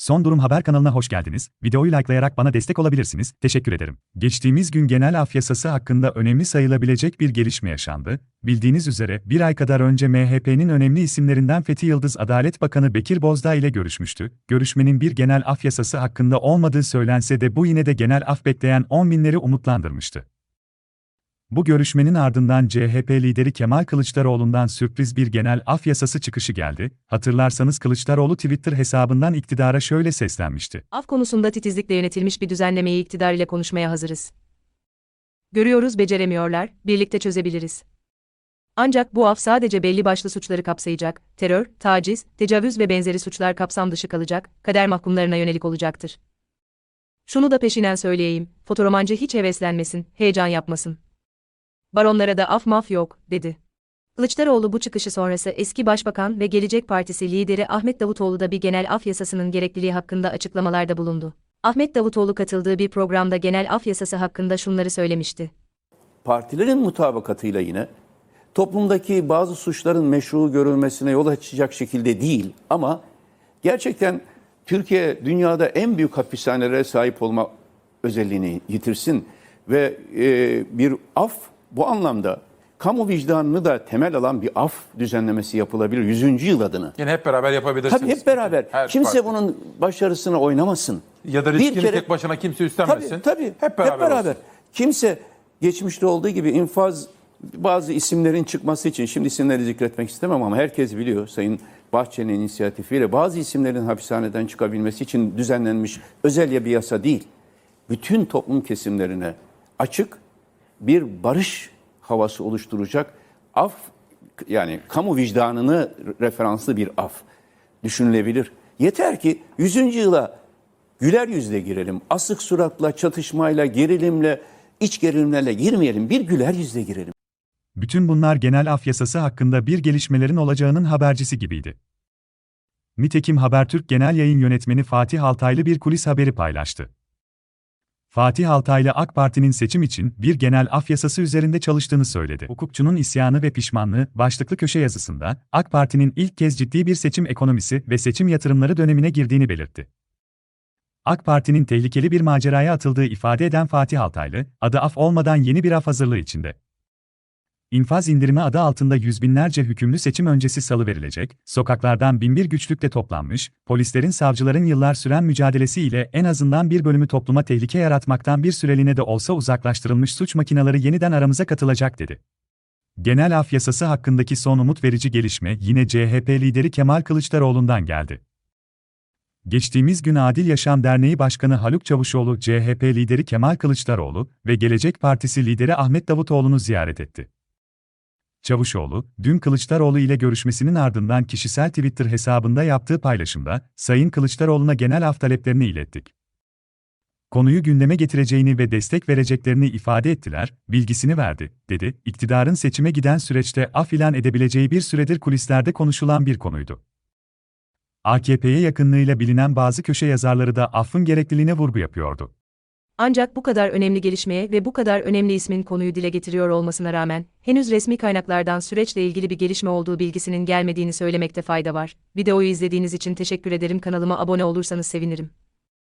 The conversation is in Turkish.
Son Durum Haber kanalına hoş geldiniz. Videoyu likelayarak bana destek olabilirsiniz. Teşekkür ederim. Geçtiğimiz gün genel af yasası hakkında önemli sayılabilecek bir gelişme yaşandı. Bildiğiniz üzere bir ay kadar önce MHP'nin önemli isimlerinden Fethi Yıldız Adalet Bakanı Bekir Bozdağ ile görüşmüştü. Görüşmenin bir genel af yasası hakkında olmadığı söylense de bu yine de genel af bekleyen 10 binleri umutlandırmıştı. Bu görüşmenin ardından CHP lideri Kemal Kılıçdaroğlu'ndan sürpriz bir genel af yasası çıkışı geldi. Hatırlarsanız Kılıçdaroğlu Twitter hesabından iktidara şöyle seslenmişti. Af konusunda titizlikle yönetilmiş bir düzenlemeyi iktidar ile konuşmaya hazırız. Görüyoruz beceremiyorlar, birlikte çözebiliriz. Ancak bu af sadece belli başlı suçları kapsayacak, terör, taciz, tecavüz ve benzeri suçlar kapsam dışı kalacak, kader mahkumlarına yönelik olacaktır. Şunu da peşinen söyleyeyim, fotoromancı hiç heveslenmesin, heyecan yapmasın. Baronlara da af maf yok, dedi. Kılıçdaroğlu bu çıkışı sonrası eski başbakan ve Gelecek Partisi lideri Ahmet Davutoğlu da bir genel af yasasının gerekliliği hakkında açıklamalarda bulundu. Ahmet Davutoğlu katıldığı bir programda genel af yasası hakkında şunları söylemişti. partilerin mutabakatıyla yine toplumdaki bazı suçların meşru görülmesine yol açacak şekilde değil ama gerçekten Türkiye dünyada en büyük hapishanelere sahip olma özelliğini yitirsin ve e, bir af bu anlamda kamu vicdanını da temel alan bir af düzenlemesi yapılabilir 100. yıl adına. Yine hep beraber yapabilirsiniz. Tabii hep beraber. Her Kimse parti. bunun başarısına oynamasın. ya da riskini kere- tek başına kimse üstlenmesin. Tabii tabii. Hep beraber. olsun. Kimse geçmişte olduğu gibi infaz bazı isimlerin çıkması için şimdi isimleri zikretmek istemem ama herkes biliyor Sayın Bahçeli'nin inisiyatifiyle bazı isimlerin hapishaneden çıkabilmesi için düzenlenmiş özel bir yasa değil. Bütün toplum kesimlerine açık bir barış havası oluşturacak af yani kamu vicdanını referanslı bir af düşünülebilir. Yeter ki 100. yıla güler yüzle girelim. Asık suratla, çatışmayla, gerilimle, iç gerilimlerle girmeyelim. Bir güler yüzle girelim. Bütün bunlar genel af yasası hakkında bir gelişmelerin olacağının habercisi gibiydi. Nitekim Habertürk Genel Yayın Yönetmeni Fatih Altaylı bir kulis haberi paylaştı. Fatih Altaylı AK Parti'nin seçim için bir genel af yasası üzerinde çalıştığını söyledi. Hukukçunun isyanı ve pişmanlığı başlıklı köşe yazısında AK Parti'nin ilk kez ciddi bir seçim ekonomisi ve seçim yatırımları dönemine girdiğini belirtti. AK Parti'nin tehlikeli bir maceraya atıldığı ifade eden Fatih Altaylı, adı af olmadan yeni bir af hazırlığı içinde. İnfaz indirimi adı altında yüz binlerce hükümlü seçim öncesi salı verilecek, sokaklardan binbir güçlükle toplanmış, polislerin savcıların yıllar süren mücadelesi ile en azından bir bölümü topluma tehlike yaratmaktan bir süreliğine de olsa uzaklaştırılmış suç makinaları yeniden aramıza katılacak dedi. Genel af yasası hakkındaki son umut verici gelişme yine CHP lideri Kemal Kılıçdaroğlu'ndan geldi. Geçtiğimiz gün Adil Yaşam Derneği Başkanı Haluk Çavuşoğlu, CHP lideri Kemal Kılıçdaroğlu ve Gelecek Partisi lideri Ahmet Davutoğlu'nu ziyaret etti. Çavuşoğlu, dün Kılıçdaroğlu ile görüşmesinin ardından kişisel Twitter hesabında yaptığı paylaşımda, Sayın Kılıçdaroğlu'na genel af taleplerini ilettik. Konuyu gündeme getireceğini ve destek vereceklerini ifade ettiler, bilgisini verdi, dedi. İktidarın seçime giden süreçte af ilan edebileceği bir süredir kulislerde konuşulan bir konuydu. AKP'ye yakınlığıyla bilinen bazı köşe yazarları da affın gerekliliğine vurgu yapıyordu. Ancak bu kadar önemli gelişmeye ve bu kadar önemli ismin konuyu dile getiriyor olmasına rağmen, henüz resmi kaynaklardan süreçle ilgili bir gelişme olduğu bilgisinin gelmediğini söylemekte fayda var. Videoyu izlediğiniz için teşekkür ederim. Kanalıma abone olursanız sevinirim.